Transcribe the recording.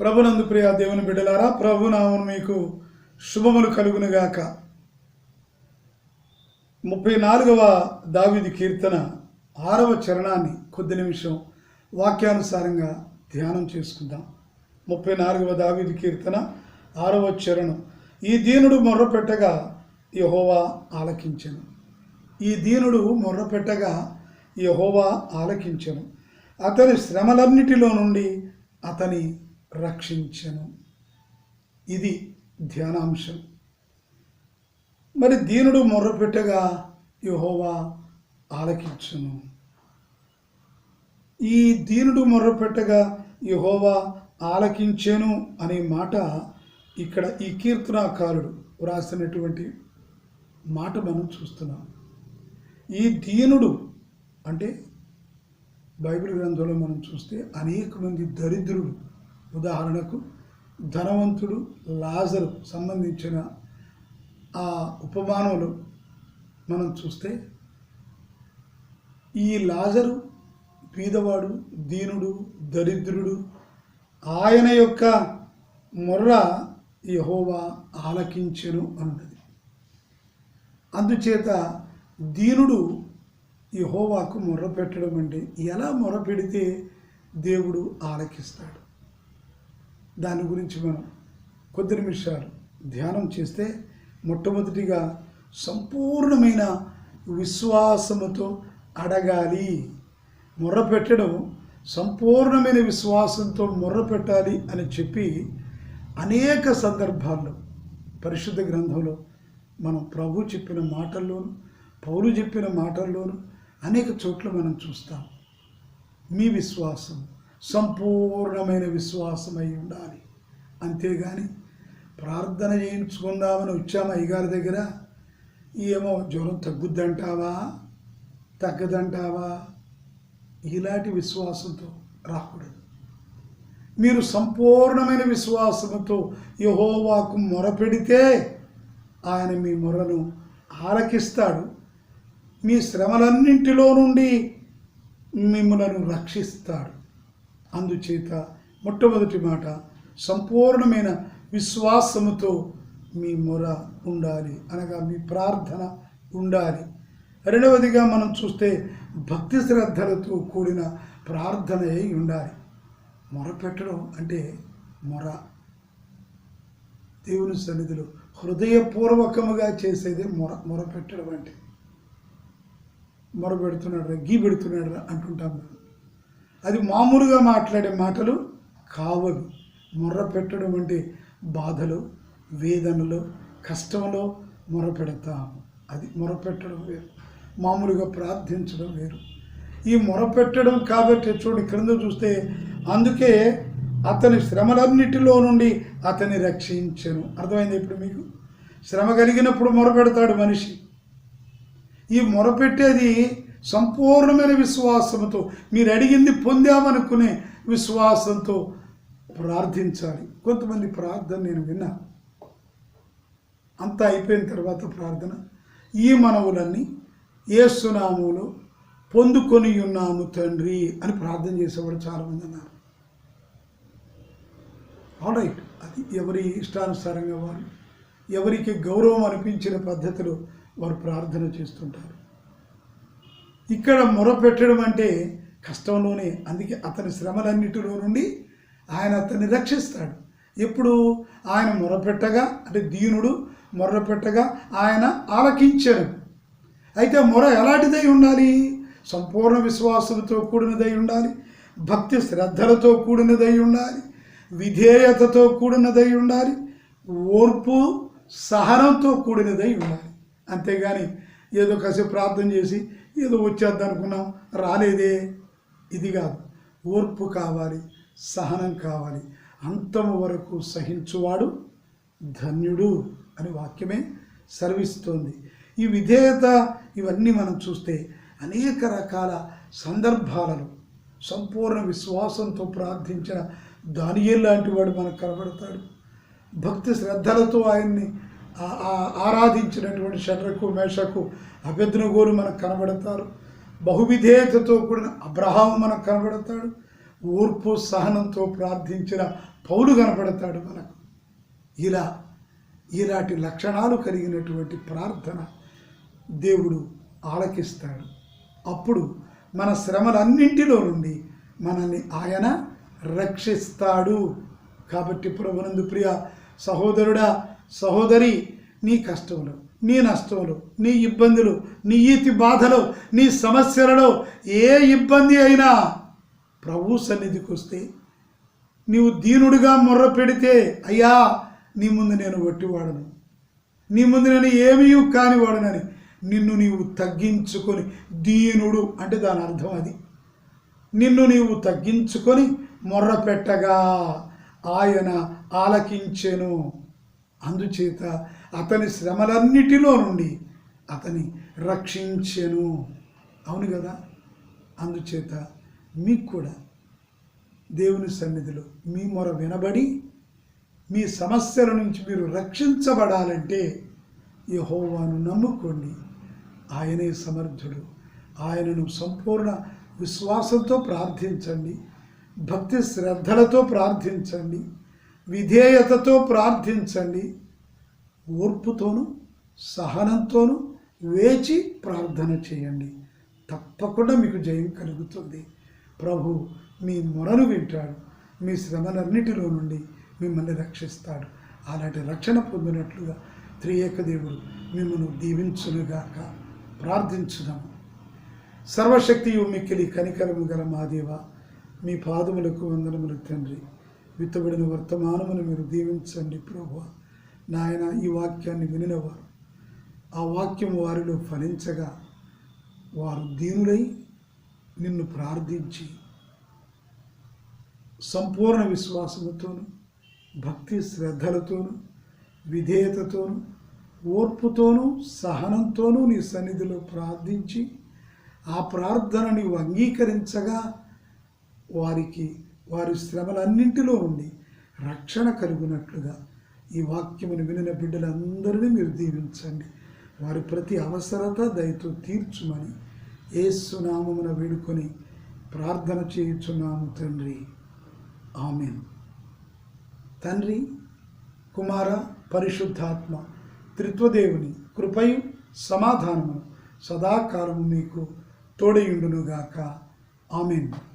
ప్రభునందు ప్రియ దేవుని బిడ్డలారా ప్రభు నామను మీకు శుభములు కలుగునుగాక. ముప్పై నాలుగవ దావిది కీర్తన ఆరవ చరణాన్ని కొద్ది నిమిషం వాక్యానుసారంగా ధ్యానం చేసుకుందాం. ముప్పై నాలుగవ దావిది కీర్తన ఆరవ చరణం. ఈ దీనుడు మొర్రపెట్టగా యహోవా ఆలకించను. ఈ దీనుడు మొర్రపెట్టగా యహోవా ఆలకించను. అతని శ్రమలన్నిటిలో నుండి అతని రక్షించను. ఇది ధ్యానాంశం. మరి దీనుడు మొర్రపెట్టగా యహోవా ఆలకించును. ఈ దీనుడు మొర్రపెట్టగా యహోవా ఆలకించాను అనే మాట ఇక్కడ ఈ కీర్తనాకారుడు వ్రాసినటువంటి మాట మనం చూస్తున్నాం. ఈ దీనుడు అంటే బైబిల్ గ్రంథంలో మనం చూస్తే అనేక మంది దరిద్రుడు ఉదాహరణకు ధనవంతుడు లాజరు సంబంధించిన ఆ ఉపమానంలో మనం చూస్తే ఈ లాజరు పీదవాడు దీనుడు దరిద్రుడు ఆయన యొక్క మొర్ర యహోవా ఆలకించెను అన్నది. అందుచేత దీనుడు యహోవాకు మొర్ర పెట్టడం అంటే ఎలా మొర్ర పెడితే దేవుడు ఆలకిస్తాడు? దాని గురించి మనం కొద్ది నిమిషాలు ధ్యానం చేస్తే మొట్టమొదటిగా సంపూర్ణమైన విశ్వాసముతో అడగాలి. మొర్ర పెట్టడం సంపూర్ణమైన విశ్వాసంతో మొర్ర పెట్టాలి అని చెప్పి అనేక సందర్భాల్లో పరిశుద్ధ గ్రంథంలో మనం ప్రభు చెప్పిన మాటల్లోనూ పౌరు చెప్పిన మాటల్లోనూ అనేక చోట్ల మనం చూస్తాం. మీ విశ్వాసం సంపూర్ణమైన విశ్వాసం అయి ఉండాలి. అంతేగాని ప్రార్థన చేయించుకుందామని వచ్చాము అయ్యగారి దగ్గర. ఏమో జ్వరం తగ్గుద్దంటావా? తగ్గదంటావా? ఇలాంటి విశ్వాసంతో రాకూడదు. మీరు సంపూర్ణమైన విశ్వాసంతో యహోవాకు మొరపెడితే ఆయన మీ మొరను ఆలకిస్తాడు. మీ శ్రమలన్నింటిలో నుండి మిమ్మలను రక్షిస్తాడు. అందుచేత మొట్టమొదటి మాట సంపూర్ణమైన విశ్వాసముతో మీ మొర ఉండాలి. అనగా మీ ప్రార్థన ఉండాలి. రెండవదిగా మనం చూస్తే భక్తి శ్రద్ధలతో కూడిన ప్రార్థన అయి ఉండాలి. మొరపెట్టడం అంటే మొర. దేవుని సన్నిధిలో హృదయపూర్వకముగా చేసేదే మొర. మొరపెట్టడం అంటే మొర పెడుతున్నాడు గీ పెడుతున్నాడు అంటుంటాం మనం. అది మామూలుగా మాట్లాడే మాటలు కావవి మొర్ర పెట్టడం అంటే బాధలు వేదనలు కష్టంలో మొరపెడతాము అది మొర పెట్టడం వేరు. మామూలుగా ప్రార్థించడం వేరు. ఈ మొరపెట్టడం కాబట్టి చూడండి క్రింద చూస్తే అందుకే అతని శ్రమలన్నిటిలో నుండి అతన్ని రక్షించను. అర్థమైంది ఇప్పుడు మీకు? శ్రమ కలిగినప్పుడు మొరపెడతాడు మనిషి. ఈ మొరపెట్టేది సంపూర్ణమైన విశ్వాసంతో మీరు అడిగింది పొందామనుకునే విశ్వాసంతో ప్రార్థించాలి. కొంతమంది ప్రార్థన నేను విన్నా. అంతా అయిపోయిన తర్వాత ప్రార్థన. ఈ మనవులన్నీ ఏసునాములు పొందుకొని ఉన్నాము తండ్రి అని ప్రార్థన చేసేవాడు చాలామంది అన్నారు రైట్ అది ఎవరి ఇష్టానుసారంగా వారు ఎవరికి గౌరవం అనిపించిన పద్ధతిలో వారు ప్రార్థన చేస్తుంటారు. ఇక్కడ మొరపెట్టడం అంటే కష్టంలోనే అందుకే అతని శ్రమలన్నిటిలో నుండి ఆయన అతన్ని రక్షిస్తాడు. ఎప్పుడు? ఆయన మొరపెట్టగా అంటే దీనుడు మొర్రపెట్టగా ఆయన ఆలకించాడు అయితే మొర ఎలాంటిదై ఉండాలి? సంపూర్ణ విశ్వాసంతో కూడినదై ఉండాలి. భక్తి శ్రద్ధలతో కూడినదై ఉండాలి. విధేయతతో కూడినదై ఉండాలి. ఓర్పు సహనంతో కూడినదై ఉండాలి. అంతేగాని ఏదో కాసేపు ప్రార్థన చేసి ఏదో వచ్చేద్దనుకున్నాం రాలేదే. ఇది కాదు. ఓర్పు కావాలి సహనం కావాలి. అంతము వరకు సహించువాడు ధన్యుడు అని వాక్యమే సర్విస్తోంది ఈ విధేయత ఇవన్నీ మనం చూస్తే అనేక రకాల సందర్భాలలో సంపూర్ణ విశ్వాసంతో ప్రార్థించిన దానియేలు లాంటి వాడు మనకు కనబడతాడు. భక్తి శ్రద్ధలతో ఆయన్ని ఆరాధించినటువంటి షడ్రకు మేషకు అభ్యర్థనగోలు మనకు కనబడతారు. బహువిధేయతతో కూడిన అబ్రహాం మనకు కనబడతాడు. ఓర్పు సహనంతో ప్రార్థించిన పౌలు కనబడతాడు మనకు. ఇలా ఇలాంటి లక్షణాలు కలిగినటువంటి ప్రార్థన దేవుడు ఆలకిస్తాడు. అప్పుడు మన శ్రమలన్నింటిలో నుండి మనల్ని ఆయన రక్షిస్తాడు. కాబట్టి ప్రభునందు ప్రియ సహోదరుడా సహోదరి నీ కష్టంలో నీ నష్టంలో నీ ఇబ్బందులు నీ ఈతి బాధలో నీ సమస్యలలో ఏ ఇబ్బంది అయినా ప్రభు సన్నిధికి వస్తే నీవు దీనుడిగా మొర్ర పెడితే అయ్యా నీ ముందు నేను వట్టివాడను. నీ ముందు నేను ఏమీ కానివాడనని నిన్ను నీవు తగ్గించుకొని దీనుడు అంటే దాని అర్థం అది. నిన్ను నీవు తగ్గించుకొని మొర్ర పెట్టగా ఆయన ఆలకించెను. అందుచేత అతని శ్రమలన్నిటిలో నుండి అతని రక్షించెను. అవును కదా? అందుచేత మీకు కూడా దేవుని సన్నిధిలో మీ మొర వినబడి మీ సమస్యల నుంచి మీరు రక్షించబడాలంటే యహోవాను నమ్ముకోండి. ఆయనే సమర్థుడు. ఆయనను సంపూర్ణ విశ్వాసంతో ప్రార్థించండి. భక్తి శ్రద్ధలతో ప్రార్థించండి. విధేయతతో ప్రార్థించండి. ఓర్పుతోనూ సహనంతోనూ వేచి ప్రార్థన చేయండి. తప్పకుండా మీకు జయం కలుగుతుంది. ప్రభు మీ మొరను వింటాడు. మీ శ్రమలన్నిటిలో నుండి మిమ్మల్ని రక్షిస్తాడు. అలాంటి రక్షణ పొందినట్లుగా త్రియేక దేవుడు మిమ్మల్ని దీవించునుగాక. ప్రార్థించుదాము సర్వశక్తియు మిక్కిలి కనికరము గల మాదేవ మీ పాదములకు వందనములు తండ్రి. విత్తబడిన వర్తమానమును మీరు దీవించండి ప్రభు. నాయన ఈ వాక్యాన్ని వినినవారు. ఆ వాక్యం వారిలో ఫలించగా వారు దీనులై నిన్ను ప్రార్థించి సంపూర్ణ విశ్వాసముతోను భక్తి శ్రద్ధలతోను విధేయతతోను ఓర్పుతోనూ సహనంతోనూ నీ సన్నిధిలో ప్రార్థించి ఆ ప్రార్థన నీవు అంగీకరించగా వారికి వారి శ్రమలన్నింటిలో ఉండి రక్షణ కలుగునట్లుగా ఈ వాక్యమును వినిన బిడ్డలందరినీ మీరు దీవించండి. వారి ప్రతి అవసరత దయతో తీర్చుమని ఏసునామమున వేడుకొని ప్రార్థన చేయుచున్నాము తండ్రి. ఆమెన్. తండ్రి కుమార పరిశుద్ధాత్మ త్రిత్వదేవుని కృపయు సమాధానము సదాకాలము మీకు తోడయుండునుగాక. ఆమెను.